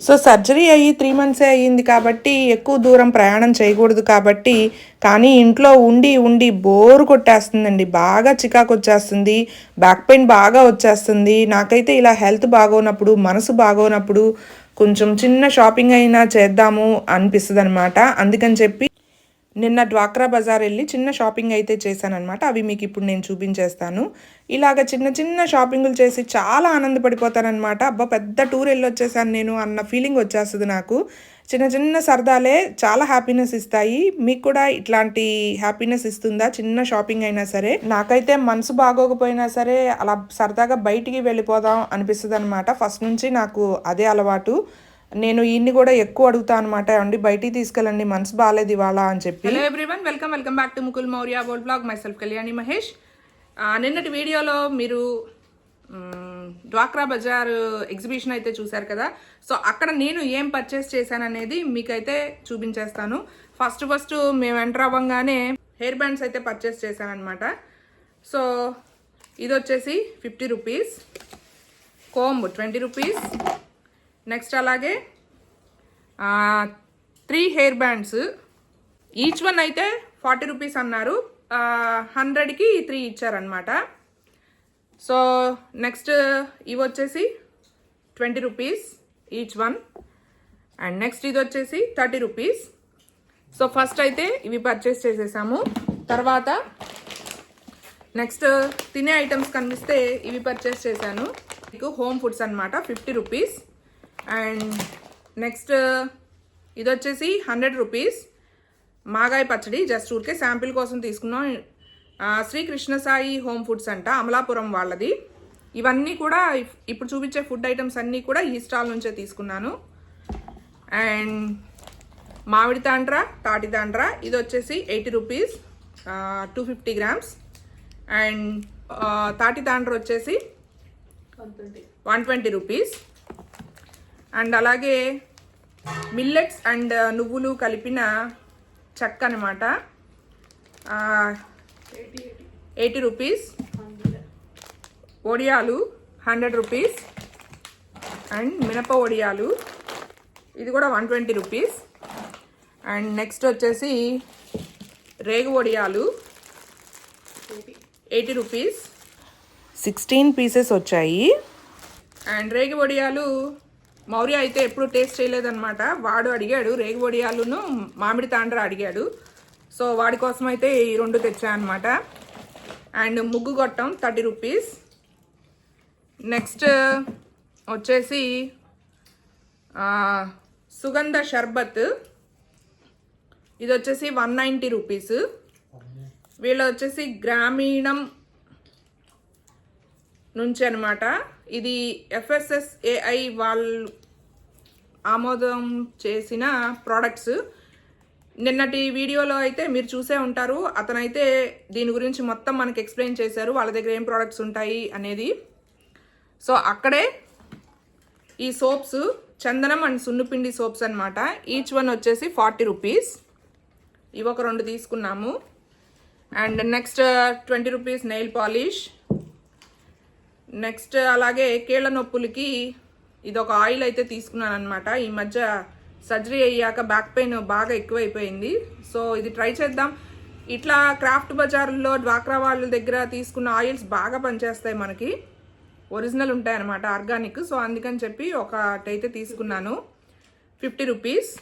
So surgery అయ్యి three మంత్సే అయ్యింది కాబట్టి ఎక్కువ దూరం ప్రయాణం చేయకూడదు కాబట్టి కానీ ఇంట్లో ఉండి ఉండి బోరు కొట్టేస్తుందండి. బాగా చికాకు వచ్చేస్తుంది. బ్యాక్ పెయిన్ బాగా వచ్చేస్తుంది. నాకైతే ఇలా హెల్త్ బాగోనప్పుడు మనసు బాగోనప్పుడు కొంచెం చిన్న షాపింగ్ అయినా చేద్దాము అనిపిస్తుంది అనమాట అందుకని చెప్పి నిన్న డ్వాక్రా బజార్ వెళ్ళి చిన్న షాపింగ్ అయితే చేశానమాట అవి మీకు ఇప్పుడు నేను చూపించేస్తాను. ఇలాగ చిన్న చిన్న షాపింగులు చేసి చాలా ఆనందపడిపోతానమాట అబ్బా పెద్ద టూర్ వెళ్ళి వచ్చేసాను నేను అన్న ఫీలింగ్ వచ్చేస్తుంది నాకు. చిన్న చిన్న సరదాలే చాలా హ్యాపీనెస్ ఇస్తాయి. మీకు కూడా ఇట్లాంటి హ్యాపీనెస్ ఇస్తుందా? చిన్న షాపింగ్ అయినా సరే. నాకైతే మనసు బాగోకపోయినా సరే అలా సరదాగా బయటికి వెళ్ళిపోదాం అనిపిస్తుంది అనమాట ఫస్ట్ నుంచి నాకు అదే అలవాటు. నేను ఈయన్ని కూడా ఎక్కువ అడుగుతా అనమాట అండి బయటికి తీసుకెళ్ళండి మనసు బాగాలేదు ఇవాళ అని చెప్పి. Hello everyone welcome welcome back to Mukul Maurya boll blog myself Kalyani Mahesh నిన్నటి వీడియోలో మీరు డ్వాక్రా బజార్ ఎగ్జిబిషన్ అయితే చూశారు కదా. సో అక్కడ నేను ఏం పర్చేస్ చేశాను అనేది మీకైతే చూపించేస్తాను. ఫస్ట్ ఫస్ట్ మేము ఎంటర్ అవ్వగానే హెయిర్ బ్యాండ్స్ అయితే పర్చేస్ చేశాను అనమాట సో ఇది వచ్చేసి fifty rupees comb twenty rupees next అలాగే three hair bands each one అయితే ఫార్టీ రూపీస్ అన్నారు. హండ్రెడ్కి త్రీ ఇచ్చారనమాట సో నెక్స్ట్ ఇవి వచ్చేసి twenty rupees each one and next ఇది వచ్చేసి థర్టీ రూపీస్ సో ఫస్ట్ అయితే ఇవి పర్చేస్ చేసేసాము. తర్వాత నెక్స్ట్ తినే ఐటమ్స్ కనిపిస్తే ఇవి పర్చేస్ చేశాను. మీకు హోమ్ ఫుడ్స్ అనమాట ఫిఫ్టీ రూపీస్ అండ్ నెక్స్ట్ ఇది వచ్చేసి హండ్రెడ్ రూపీస్. మాగాయ పచ్చడి జస్ట్ ఊరికే శాంపిల్ కోసం తీసుకున్నాం. శ్రీకృష్ణ సాయి హోమ్ ఫుడ్స్ అంట అమలాపురం వాళ్ళది. ఇవన్నీ కూడా ఇప్- ఇప్పుడు చూపించే ఫుడ్ ఐటమ్స్ అన్నీ కూడా ఈ స్టాల్ నుంచే తీసుకున్నాను. అండ్ మామిడి తాండ్ర తాటి తాండ్ర ఇది వచ్చేసి eighty rupees. Two fifty grams. And తాటి తాండ్ర వచ్చేసి వన్ ట్వంటీ రూపీస్. అండ్ అలాగే మిల్లెట్స్ అండ్ నువ్వులు కలిపిన చెక్క అనమాట ఎయిటీ రూపీస్. వడియాలు హండ్రెడ్ రూపీస్. అండ్ మినప వడియాలు ఇది కూడా one twenty rupees. And next వచ్చేసి రేగు వడియాలు ఎయిటీ రూపీస్. సిక్స్టీన్ పీసెస్ వచ్చాయి. అండ్ రేగి వడియాలు మౌర్య అయితే ఎప్పుడు టేస్ట్ చేయలేదన్నమాట. వాడు అడిగాడు రేగు వడియాలును మామిడి తాండ్ర అడిగాడు. సో వాడి కోసం అయితే ఈ రెండు తెచ్చా అనమాట అండ్ ముగ్గు గొట్టం థర్టీ రూపీస్. నెక్స్ట్ వచ్చేసి సుగంధ షర్బత్. ఇది వచ్చేసి వన్ నైంటీ రూపీస్. వీళ్ళు వచ్చేసి గ్రామీణం నుంచి అనమాట ఇది ఎఫ్ఎస్ఎస్ఏఐ వాళ్ళు ఆమోదం చేసిన ప్రోడక్ట్స్ నిన్నటి వీడియోలో అయితే మీరు చూసే ఉంటారు. అతనైతే దీని గురించి మొత్తం మనకి ఎక్స్ప్లెయిన్ చేశారు. వాళ్ళ దగ్గర ఏం ప్రోడక్ట్స్ ఉంటాయి అనేది. సో అక్కడే ఈ సోప్స్ చందనం అండ్ సున్నుపిండి సోప్స్ అనమాట ఈచ్ వన్ వచ్చేసి ఫార్టీ రూపీస్ ఇవి ఒక రెండు తీసుకున్నాము. And next twenty rupees nail polish next అలాగే కీళ్ళ నొప్పులకి ఇది ఒక ఆయిల్ అయితే తీసుకున్నాను అనమాట ఈ మధ్య సర్జరీ అయ్యాక బ్యాక్ పెయిన్ బాగా ఎక్కువైపోయింది. సో ఇది ట్రై చేద్దాం. ఇట్లా క్రాఫ్ట్ బజార్లో డ్వాక్రా వాళ్ళ దగ్గర తీసుకున్న ఆయిల్స్ బాగా పనిచేస్తాయి మనకి. ఒరిజినల్ ఉంటాయి అనమాట ఆర్గానిక్. సో అందుకని చెప్పి ఒకటైతే తీసుకున్నాను. Fifty rupees.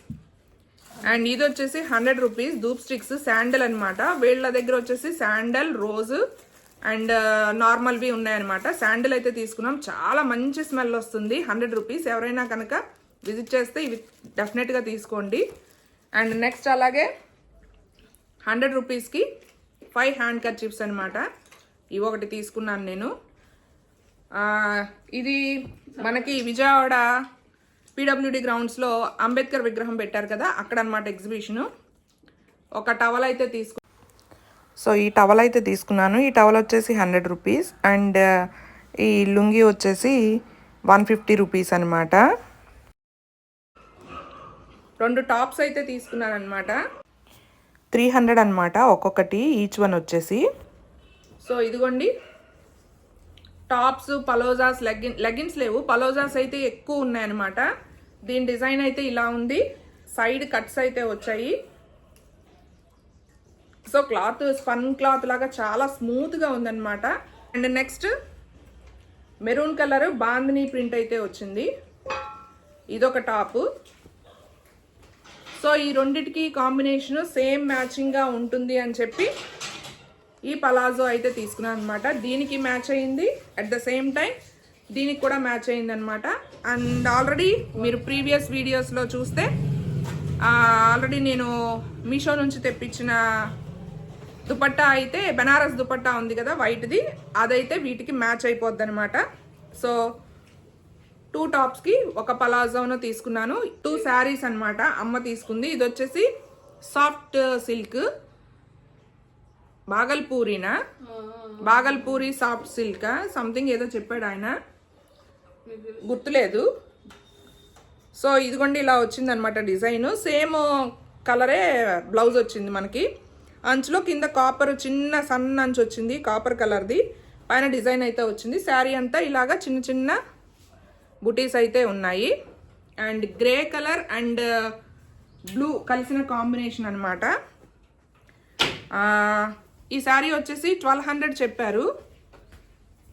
అండ్ ఇది వచ్చేసి హండ్రెడ్ రూపీస్ ధూప్ స్టిక్స్ శాండల్ అనమాట వీళ్ళ దగ్గర వచ్చేసి శాండల్ రోజ్ అండ్ నార్మల్వి ఉన్నాయన్నమాట. శాండిల్ అయితే తీసుకున్నాం. చాలా మంచి స్మెల్ వస్తుంది. Hundred rupees. ఎవరైనా కనుక విజిట్ చేస్తే ఇవి డెఫినెట్గా తీసుకోండి. అండ్ నెక్స్ట్ అలాగే హండ్రెడ్ రూపీస్కి ఫైవ్ హ్యాండ్ కర్చిప్స్ అనమాట ఇవి ఒకటి తీసుకున్నాను నేను. ఇది మనకి విజయవాడ పీడబ్ల్యూడి గ్రౌండ్స్లో అంబేద్కర్ విగ్రహం పెట్టారు కదా అక్కడ అనమాట ఎగ్జిబిషను ఒక టవల్ అయితే తీసుకు సో ఈ టవల్ అయితే తీసుకున్నాను. ఈ టవల్ వచ్చేసి హండ్రెడ్ రూపీస్ అండ్ uh, ఈ లుంగి వచ్చేసి వన్ ఫిఫ్టీ రూపీస్ అనమాట రెండు టాప్స్ అయితే తీసుకున్నాను అనమాట త్రీ హండ్రెడ్ అనమాట ఒక్కొక్కటి ఈచ్ వన్ వచ్చేసి. సో ఇదిగోండి. టాప్స్ పలోజాస్ లెగ్గిన్ లెగ్గిన్స్ లేవు. పలోజాస్ అయితే ఎక్కువ ఉన్నాయన్నమాట. దీని డిజైన్ అయితే ఇలా ఉంది. సైడ్ కట్స్ అయితే వచ్చాయి. సో క్లాత్ స్పన్ క్లాత్ లాగా చాలా స్మూత్గా ఉందన్నమాట. And next maroon colour bandhani print అయితే వచ్చింది. ఇదొక టాపు సో ఈ రెండిటికి కాంబినేషన్ సేమ్ మ్యాచింగ్గా ఉంటుంది అని చెప్పి ఈ పలాజో అయితే తీసుకున్నాను అనమాట దీనికి మ్యాచ్ అయింది. అట్ ద సేమ్ టైం దీనికి కూడా మ్యాచ్ అయింది అనమాట అండ్ ఆల్రెడీ మీరు ప్రీవియస్ వీడియోస్లో చూస్తే ఆల్రెడీ నేను మీషో నుంచి తెప్పించిన దుపట్టా అయితే బెనారస్ దుపట్టా ఉంది కదా వైట్ది అదైతే వీటికి మ్యాచ్ అయిపోద్ది అనమాట సో టూ టాప్స్కి ఒక పలాజోను తీసుకున్నాను. టూ శారీస్ అన్నమాట అమ్మ తీసుకుంది. ఇది వచ్చేసి soft silk. బాగల్పూరినా? Bhagalpuri soft silk? Something ఏదో చెప్పాడు ఆయన. గుర్తులేదు. సో ఇదిగోండి ఇలా వచ్చిందనమాట డిజైన్. సేమ్ కలరే బ్లౌజ్ వచ్చింది మనకి. అంచులో కింద కాపర్ చిన్న సన్న అంచు వచ్చింది కాపర్ కలర్ది. పైన డిజైన్ అయితే వచ్చింది. శారీ అంతా ఇలాగా చిన్న చిన్న బుటీస్ అయితే ఉన్నాయి. And grey colour and blue కలిసిన కాంబినేషన్ అనమాట ఈ శారీ వచ్చేసి ట్వెల్వ్ హండ్రెడ్ చెప్పారు.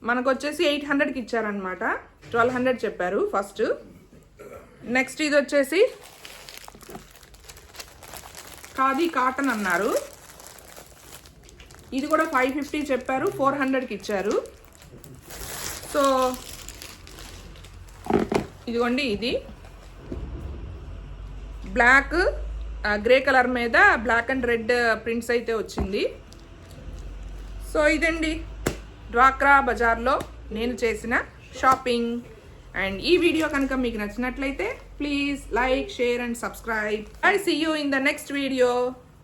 మనకు వచ్చేసి ఎయిట్ హండ్రెడ్కి ఇచ్చారనమాట ట్వెల్వ్ హండ్రెడ్ చెప్పారు ఫస్ట్. నెక్స్ట్ ఇది వచ్చేసి ఖాదీ కాటన్ అన్నారు. ఇది కూడా ఫైవ్ ఫిఫ్టీ చెప్పారు ఫోర్ హండ్రెడ్కి ఇచ్చారు. సో ఇదిగోండి ఇది. బ్లాక్ గ్రే కలర్ మీద బ్లాక్ అండ్ రెడ్ ప్రింట్స్ అయితే వచ్చింది. సో ఇదండి డ్వాక్రా బజార్లో నేను చేసిన షాపింగ్. అండ్ ఈ వీడియో కనుక మీకు నచ్చినట్లయితే please like share and subscribe. I see you in the next video.